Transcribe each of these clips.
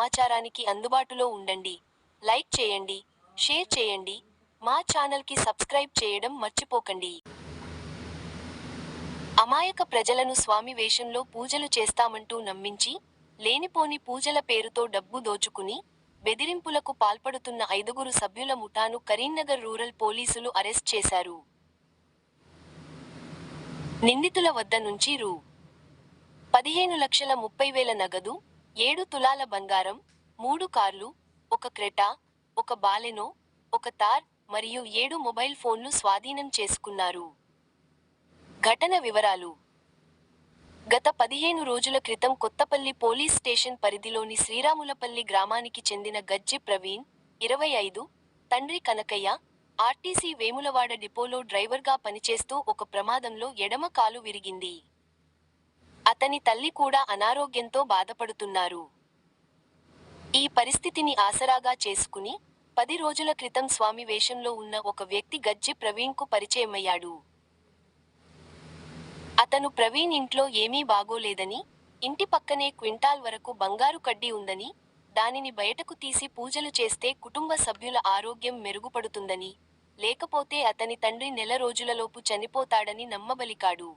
సమాచారానికి అందుబాటులో ఉండండి. లైక్ చేయండి షేర్ చేయండి మా ఛానల్కి సబ్స్క్రైబ్ చేయడం మర్చిపోకండి. అమాయక ప్రజలను స్వామి వేషంలో పూజలు చేస్తామంటూ నమ్మించి లేనిపోని పూజల పేరుతో డబ్బు దోచుకుని బెదిరింపులకు పాల్పడుతున్న ఐదుగురు సభ్యుల ముఠాను కరీంనగర్ రూరల్ పోలీసులు అరెస్ట్ చేశారు. నిందితుల వద్ద నుంచి రూ. పదిహేను లక్షల ముప్పై వేల నగదు ఏడు తులాల బంగారం మూడు కార్లు ఒక క్రెటా ఒక బాలెనో ఒక తార్ మరియు ఏడు మొబైల్ ఫోన్లు స్వాధీనం చేసుకున్నారు. ఘటన వివరాలు. గత పదిహేను రోజుల క్రితం కొత్తపల్లి పోలీస్ స్టేషన్ పరిధిలోని శ్రీరాములపల్లి గ్రామానికి చెందిన గజ్జి ప్రవీణ్ ఇరవై ఐదు తండ్రి కనకయ్య ఆర్టీసీ వేములవాడ డిపోలో డ్రైవర్గా పనిచేస్తూ ఒక ప్రమాదంలో ఎడమ కాలు విరిగింది. అతని తల్లి కూడా అనారోగ్యంతో బాధపడుతున్నారు. ఈ పరిస్థితిని ఆసరాగా చేసుకుని పది రోజుల క్రితం స్వామి వేషంలో ఉన్న ఒక వ్యక్తి గజ్జి ప్రవీణ్కు పరిచయమయ్యాడు. అతను ప్రవీణ్ ఇంట్లో ఏమీ బాగోలేదని ఇంటి పక్కనే క్వింటాల్ వరకు బంగారు కడ్డీ ఉందని దానిని బయటకు తీసి పూజలు చేస్తే కుటుంబ సభ్యుల ఆరోగ్యం మెరుగుపడుతుందని లేకపోతే అతని తండ్రి నెల రోజులలోపు చనిపోతాడని నమ్మబలికాడు.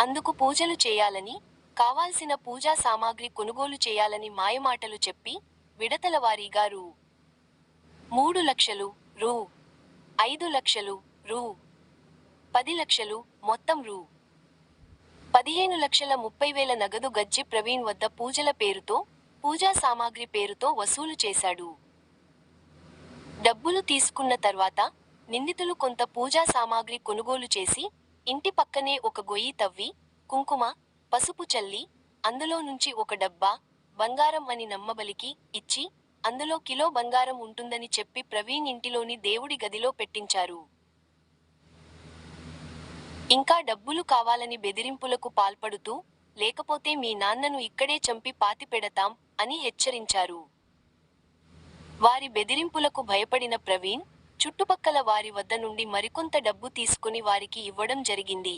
అందుకు పూజలు చేయాలని కావాల్సిన పూజా సామాగ్రి కొనుగోలు చేయాలని మాయమాటలు చెప్పి విడతల వారీగా రూ. మూడు లక్షలు రూ. ఐదు లక్షలు రూ. పది లక్షలు మొత్తం రూ. పదిహేను లక్షల ముప్పై వేల నగదు గజ్జి ప్రవీణ్ వద్ద పూజల పేరుతో పూజా సామాగ్రి పేరుతో వసూలు చేశాడు. డబ్బులు తీసుకున్న తర్వాత నిందితులు కొంత పూజా సామాగ్రి కొనుగోలు చేసి ఇంటి పక్కనే ఒక గొయ్యి తవ్వి కుంకుమ పసుపు చల్లి అందులో నుంచి ఒక డబ్బా బంగారం అని నమ్మబలికి ఇచ్చి అందులో కిలో బంగారం ఉంటుందని చెప్పి ప్రవీణ్ ఇంటిలోని దేవుడి గదిలో పెట్టించారు. ఇంకా డబ్బులు కావాలని బెదిరింపులకు పాల్పడుతూ లేకపోతే మీ నాన్నను ఇక్కడే చంపి పాతి పెడతాం అని హెచ్చరించారు. వారి బెదిరింపులకు భయపడిన ప్రవీణ్ చుట్టుపక్కల వారి వద్ద నుండి మరికొంత డబ్బు తీసుకుని వారికి ఇవ్వడం జరిగింది.